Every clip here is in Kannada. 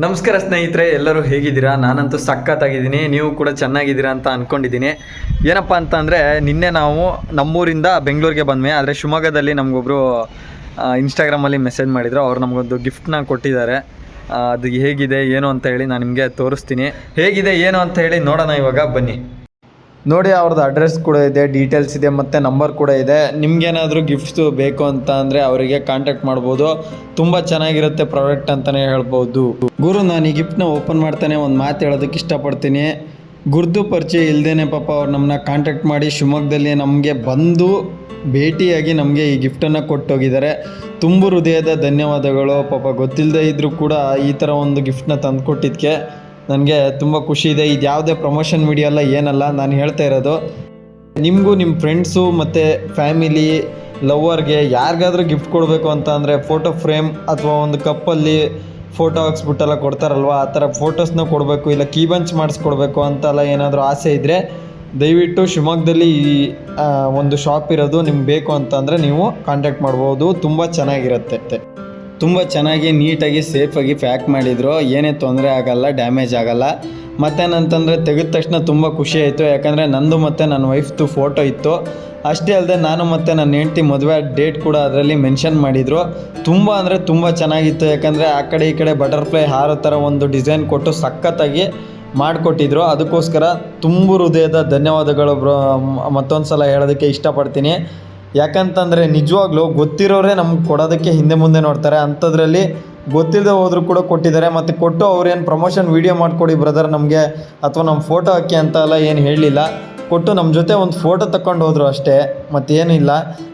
ನಮಸ್ಕಾರ ಸ್ನೇಹಿತರೆ, ಎಲ್ಲರೂ ಹೇಗಿದ್ದೀರಾ? ನಾನಂತೂ ಸಖತ್ತಾಗಿದ್ದೀನಿ, ನೀವು ಕೂಡ ಚೆನ್ನಾಗಿದ್ದೀರಾ ಅಂತ ಅಂದ್ಕೊಂಡಿದ್ದೀನಿ ಏನಪ್ಪ ಅಂತ ಅಂದರೆ ನಿನ್ನೆ ನಾವು ನಮ್ಮೂರಿಂದ ಬೆಂಗಳೂರಿಗೆ ಬಂದ್ವಿ, ಆದರೆ ಶಿವಮೊಗ್ಗದಲ್ಲಿ ನಮಗೊಬ್ಬರು ಇನ್ಸ್ಟಾಗ್ರಾಮಲ್ಲಿ ಮೆಸೇಜ್ ಮಾಡಿದರು, ಅವ್ರು ನಮಗೊಂದು ಗಿಫ್ಟ್ನ ಕೊಟ್ಟಿದ್ದಾರೆ. ಅದು ಹೇಗಿದೆ, ಏನು ಅಂತ ಹೇಳಿ ನಾನು ನಿಮಗೆ ತೋರಿಸ್ತೀನಿ. ಹೇಗಿದೆ, ಏನು ಅಂತ ಹೇಳಿ ನೋಡೋಣ ಇವಾಗ, ಬನ್ನಿ. ನೋಡಿ ಅವ್ರದ್ದು ಅಡ್ರೆಸ್ ಕೂಡ ಇದೆ ಡೀಟೇಲ್ಸ್ ಇದೆ, ಮತ್ತು ನಂಬರ್ ಕೂಡ ಇದೆ. ನಿಮ್ಗೇನಾದರೂ ಗಿಫ್ಟ್ಸು ಬೇಕು ಅಂತ ಅಂದರೆ ಅವರಿಗೆ ಕಾಂಟ್ಯಾಕ್ಟ್ ಮಾಡ್ಬೋದು. ತುಂಬ ಚೆನ್ನಾಗಿರುತ್ತೆ ಪ್ರಾಡಕ್ಟ್ ಅಂತಲೇ ಹೇಳ್ಬೋದು. ಗುರು, ನಾನು ಈ ಗಿಫ್ಟ್ನ ಓಪನ್ ಮಾಡ್ತಾನೆ, ಒಂದು ಮಾತು ಹೇಳೋದಕ್ಕೆ ಇಷ್ಟಪಡ್ತೀನಿ. ಗುರ್ದು ಪರಿಚಯ ಇಲ್ಲದೇ ಪಾಪ ಅವ್ರು ನಮ್ಮನ್ನ ಕಾಂಟ್ಯಾಕ್ಟ್ ಮಾಡಿ ಶಿವಮೊಗ್ಗದಲ್ಲಿ ನಮಗೆ ಬಂದು ಭೇಟಿಯಾಗಿ ನಮಗೆ ಈ ಗಿಫ್ಟನ್ನು ಕೊಟ್ಟೋಗಿದ್ದಾರೆ. ತುಂಬ ಹೃದಯದ ಧನ್ಯವಾದಗಳು. ಪಾಪ ಗೊತ್ತಿಲ್ಲದೆ ಇದ್ದರೂ ಕೂಡ ಈ ಥರ ಒಂದು ಗಿಫ್ಟ್ನ ತಂದುಕೊಟ್ಟಿದ್ದಕ್ಕೆ ನನಗೆ ತುಂಬ ಖುಷಿ ಇದೆ. ಇದು ಯಾವುದೇ ಪ್ರಮೋಷನ್ ವಿಡಿಯೋ ಅಲ್ಲ, ಏನಲ್ಲ, ನಾನು ಹೇಳ್ತಾ ಇರೋದು. ನಿಮಗೂ ನಿಮ್ಮ ಫ್ರೆಂಡ್ಸು ಮತ್ತು ಫ್ಯಾಮಿಲಿ ಲವ್ವರ್ಗೆ ಯಾರಿಗಾದ್ರೂ ಗಿಫ್ಟ್ ಕೊಡಬೇಕು ಅಂತ ಅಂದರೆ ಫೋಟೋ ಫ್ರೇಮ್ ಅಥವಾ ಒಂದು ಕಪ್ಪಲ್ಲಿ ಫೋಟೋ ಹಾಕ್ಸ್ಬಿಟ್ಟೆಲ್ಲ ಕೊಡ್ತಾರಲ್ವ, ಆ ಥರ ಫೋಟೋಸ್ನ ಕೊಡಬೇಕು, ಇಲ್ಲ ಕೀ ಬಂಚ್ ಮಾಡಿಸ್ಕೊಡ್ಬೇಕು ಅಂತೆಲ್ಲ ಏನಾದರೂ ಆಸೆ ಇದ್ದರೆ ದಯವಿಟ್ಟು ಶಿವಮೊಗ್ಗದಲ್ಲಿ ಈ ಒಂದು ಶಾಪ್ ಇರೋದು ನಿಮ್ಗೆ ಬೇಕು ಅಂತಂದರೆ ನೀವು ಕಾಂಟ್ಯಾಕ್ಟ್ ಮಾಡ್ಬೋದು. ತುಂಬ ಚೆನ್ನಾಗಿರುತ್ತೆ. ತುಂಬ ಚೆನ್ನಾಗಿ ನೀಟಾಗಿ ಸೇಫಾಗಿ ಪ್ಯಾಕ್ ಮಾಡಿದರು. ಏನೇ ತೊಂದರೆ ಆಗಲ್ಲ ಡ್ಯಾಮೇಜ್ ಆಗಲ್ಲ. ಮತ್ತೇನಂತಂದರೆ ತೆಗೆದ ತಕ್ಷಣ ತುಂಬ ಖುಷಿ ಆಯಿತು. ಯಾಕಂದರೆ ನಂದು ಮತ್ತು ನನ್ನ ವೈಫ್ದು ಫೋಟೋ ಇತ್ತು. ಅಷ್ಟೇ ಅಲ್ಲದೆ ನಾನು ಮತ್ತು ನನ್ನ ಹೆಂಡ್ತಿ ಮದುವೆ ಡೇಟ್ ಕೂಡ ಅದರಲ್ಲಿ ಮೆನ್ಷನ್ ಮಾಡಿದರು. ತುಂಬ ಅಂದರೆ ತುಂಬ ಚೆನ್ನಾಗಿತ್ತು. ಯಾಕಂದರೆ ಆ ಕಡೆ ಈ ಕಡೆ ಬಟರ್ಫ್ಲೈ ಹಾರೋ ಥರ ಒಂದು ಡಿಸೈನ್ ಕೊಟ್ಟು ಸಖತ್ತಾಗಿ ಮಾಡಿಕೊಟ್ಟಿದ್ರು. ಅದಕ್ಕೋಸ್ಕರ ತುಂಬ ಹೃದಯದ ಧನ್ಯವಾದಗಳು ಬ್ರೋ. ಮತ್ತೊಂದು ಸಲ ಹೇಳೋದಕ್ಕೆ ಇಷ್ಟಪಡ್ತೀನಿ. ಯಾಕಂತಂದರೆ ನಿಜವಾಗ್ಲೂ ಗೊತ್ತಿರೋರೇ ನಮ್ಗೆ ಕೊಡೋದಕ್ಕೆ ಹಿಂದೆ ಮುಂದೆ ನೋಡ್ತಾರೆ. ಅಂಥದ್ರಲ್ಲಿ ಗೊತ್ತಿಲ್ಲದೆ ಹೋದರೂ ಕೂಡ ಕೊಟ್ಟಿದ್ದಾರೆ. ಮತ್ತು ಕೊಟ್ಟು ಅವ್ರೇನು ಪ್ರಮೋಷನ್ ವೀಡಿಯೋ ಮಾಡಿಕೊಡಿ ಬ್ರದರ್ ನಮಗೆ, ಅಥವಾ ನಮ್ಮ ಫೋಟೋ ಹಾಕಿ ಅಂತ ಎಲ್ಲ ಏನು ಹೇಳಲಿಲ್ಲ ಕೊಟ್ಟು ನಮ್ಮ ಜೊತೆ ಒಂದು ಫೋಟೋ ತಗೊಂಡು ಹೋದರು ಅಷ್ಟೇ ಮತ್ತೇನಿಲ್ಲ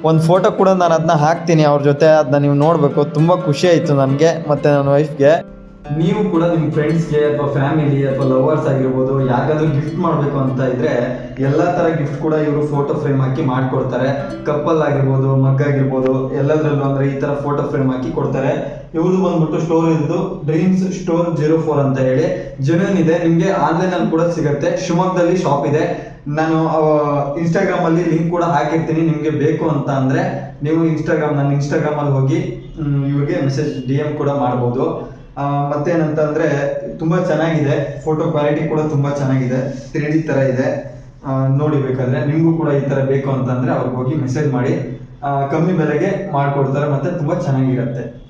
ಒಂದು ಫೋಟೋ ಕೂಡ ನಾನು ಅದನ್ನ ಹಾಕ್ತೀನಿ ಅವ್ರ ಜೊತೆ. ಅದನ್ನ ನೀವು ನೋಡಬೇಕು. ತುಂಬ ಖುಷಿ ಆಯಿತು ನನಗೆ, ಮತ್ತು ನನ್ನ ವೈಫ್ಗೆ ನೀವು ಕೂಡ ನಿಮ್ಮ ಫ್ರೆಂಡ್ಸ್ಗೆ ಅಥವಾ ಫ್ಯಾಮಿಲಿ ಅಥವಾ ಲವರ್ಸ್ ಆಗಿರ್ಬೋದು, ಯಾರಿಗಾದ್ರೂ ಗಿಫ್ಟ್ ಮಾಡಬೇಕು ಅಂತ ಇದ್ರೆ ಎಲ್ಲ ಥರ ಗಿಫ್ಟ್ ಕೂಡ ಇವರು ಫೋಟೋ ಫ್ರೇಮ್ ಹಾಕಿ ಮಾಡಿಕೊಡ್ತಾರೆ. ಕಪ್ಪಲ್ ಆಗಿರ್ಬೋದು ಮಗ್ ಆಗಿರ್ಬೋದು, ಎಲ್ಲದರಲ್ಲೂ ಅಂದರೆ ಈ ಥರ ಫೋಟೋ ಫ್ರೇಮ್ ಹಾಕಿ ಕೊಡ್ತಾರೆ. ಇವ್ರದ್ದು ಬಂದ್ಬಿಟ್ಟು ಸ್ಟೋರ್ ಇದ್ದು ಡ್ರೀಮ್ಸ್ ಸ್ಟೋರ್ ಜೀರೋ ಫೋರ್ ಅಂತ ಹೇಳಿ. ಜೆನ್ಯೂನ್ ಇದೆ, ನಿಮಗೆ ಆನ್ಲೈನಲ್ಲಿ ಕೂಡ ಸಿಗುತ್ತೆ. ಶಿವಮೊಗ್ಗದಲ್ಲಿ ಶಾಪ್ ಇದೆ. ನಾನು ಇನ್ಸ್ಟಾಗ್ರಾಮಲ್ಲಿ ಲಿಂಕ್ ಕೂಡ ಹಾಕಿರ್ತೀನಿ, ನಿಮಗೆ ಬೇಕು ಅಂತ ಅಂದರೆ ನೀವು ಇನ್ಸ್ಟಾಗ್ರಾಮ್ ನನ್ನ ಇನ್ಸ್ಟಾಗ್ರಾಮಲ್ಲಿ ಹೋಗಿ ಇವರಿಗೆ ಮೆಸೇಜ್ ಡಿ ಎಂ ಕೂಡ ಮಾಡ್ಬೋದು. ಮತ್ತೇನಂತಂದ್ರೆ ತುಂಬಾ ಚೆನ್ನಾಗಿದೆ. ಫೋಟೋ ಕ್ವಾಲಿಟಿ ಕೂಡ ತುಂಬಾ ಚೆನ್ನಾಗಿದೆ. ತ್ರೀ ತರ ಇದೆ. ಆ, ನೋಡಿ ಬೇಕಾದ್ರೆ ನಿಮಗೂ ಕೂಡ ಈ ತರ ಬೇಕು ಅಂತಂದ್ರೆ ಅವ್ರಿಗೆ ಹೋಗಿ ಮೆಸೇಜ್ ಮಾಡಿ. ಆ, ಕಮ್ಮಿ ಬೆಲೆಗೆ ಮಾಡ್ಕೊಡ್ತಾರೆ ಮತ್ತೆ ತುಂಬಾ ಚೆನ್ನಾಗಿರುತ್ತೆ.